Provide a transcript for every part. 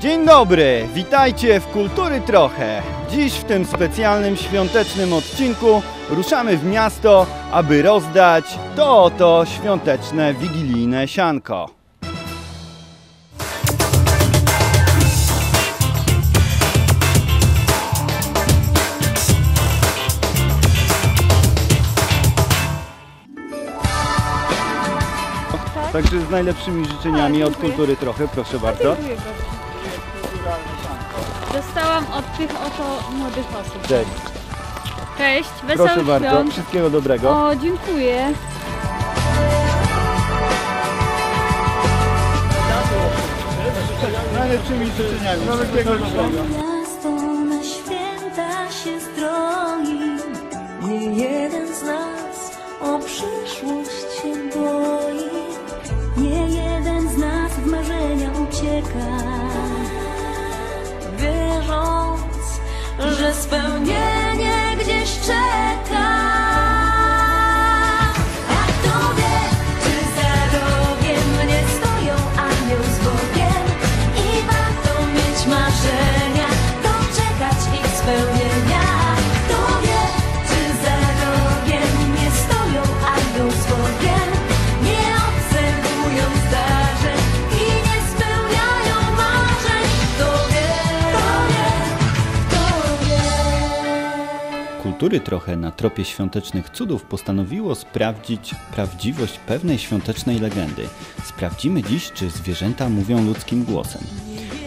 Dzień dobry, witajcie w Kultury Trochę. Dziś w tym specjalnym świątecznym odcinku ruszamy w miasto, aby rozdać to oto świąteczne wigilijne sianko. Także z najlepszymi życzeniami od Kultury Trochę, proszę bardzo. Dostałam od tych oto młodych osób. Cześć, Cześć, proszę wesołych bardzo, świąt. wszystkiego dobrego. O, dziękuję. Najlepszymi życzeniami, wszystkiego dobrego. Miasto na święta się stroi. just found you. Kultury trochę na tropie świątecznych cudów postanowiło sprawdzić prawdziwość pewnej świątecznej legendy. Sprawdzimy dziś, czy zwierzęta mówią ludzkim głosem.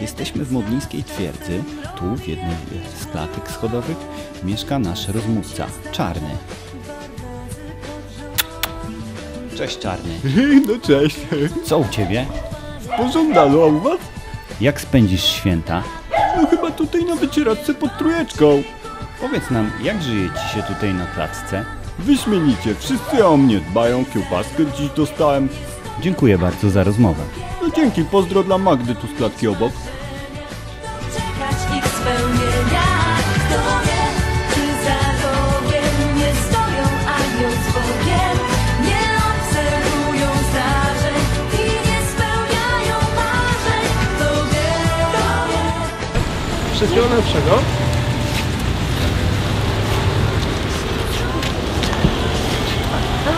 Jesteśmy w Modlińskiej Twierdzy. Tu, w jednej z klatek schodowych, mieszka nasz rozmówca, Czarny. Cześć, Czarny. No cześć. Co u Ciebie? Pożądano, a u was? Jak spędzisz święta? No chyba tutaj na wycieraczce pod trójeczką. Powiedz nam, jak żyje Ci się tutaj na klatce? Wyśmienicie, wszyscy o mnie dbają, kiełbaskę dziś dostałem. Dziękuję bardzo za rozmowę. No dzięki, pozdro dla Magdy tu z klatki obok. Czekać ich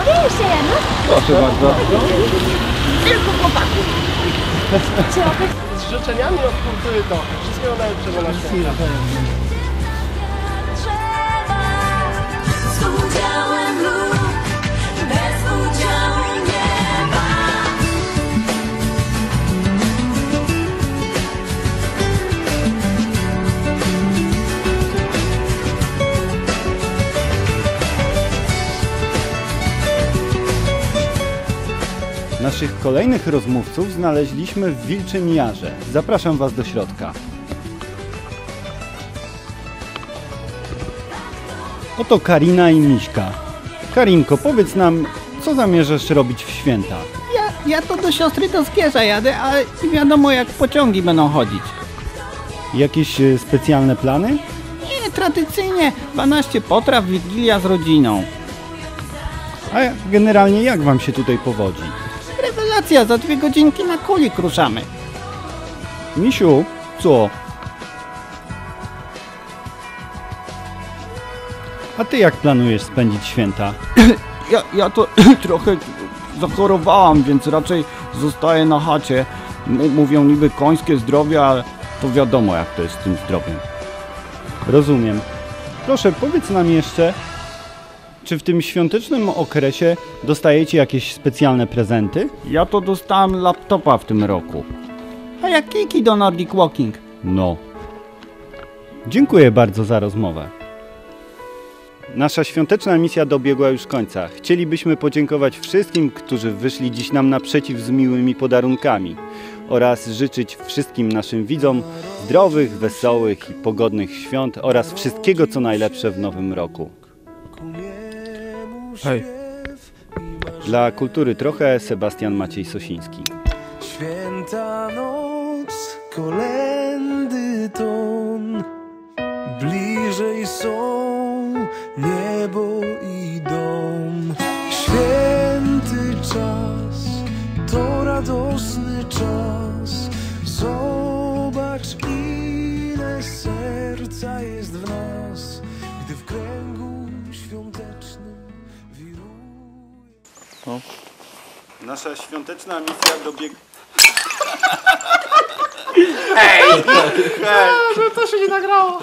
wie. Wszystkiego najlepszego. Proszę bardzo. Z życzeniami od kultury trochę. Wszystkiego najlepszego na świecie. Naszych kolejnych rozmówców znaleźliśmy w Wilczym Jarze. Zapraszam Was do środka. Oto Karina i Miśka. Karinko, powiedz nam, co zamierzasz robić w święta? Ja, ja to do siostry do Skierza jadę, ale nie wiadomo jak pociągi będą chodzić. Jakieś e, specjalne plany? Nie, tradycyjnie 12 potraw, wigilia z rodziną. A generalnie jak Wam się tutaj powodzi? Za dwie godzinki na kulik ruszamy. Misiu, co? A Ty jak planujesz spędzić święta? Ja, ja to trochę zachorowałam, więc raczej zostaję na chacie. Mówią niby końskie zdrowie, ale to wiadomo jak to jest z tym zdrowiem. Rozumiem. Proszę, powiedz nam jeszcze, czy w tym świątecznym okresie dostajecie jakieś specjalne prezenty? Ja to dostałem laptopa w tym roku. A jak kiki do Nordic Walking? No. Dziękuję bardzo za rozmowę. Nasza świąteczna misja dobiegła już końca. Chcielibyśmy podziękować wszystkim, którzy wyszli dziś nam naprzeciw z miłymi podarunkami oraz życzyć wszystkim naszym widzom zdrowych, wesołych i pogodnych świąt oraz wszystkiego co najlepsze w nowym roku. Hej. Dla kultury trochę Sebastian Maciej Sosiński. Święta noc, kolendy ton, bliżej są wiruje. Nasza świąteczna misja dobiegła... To się nie nagrało.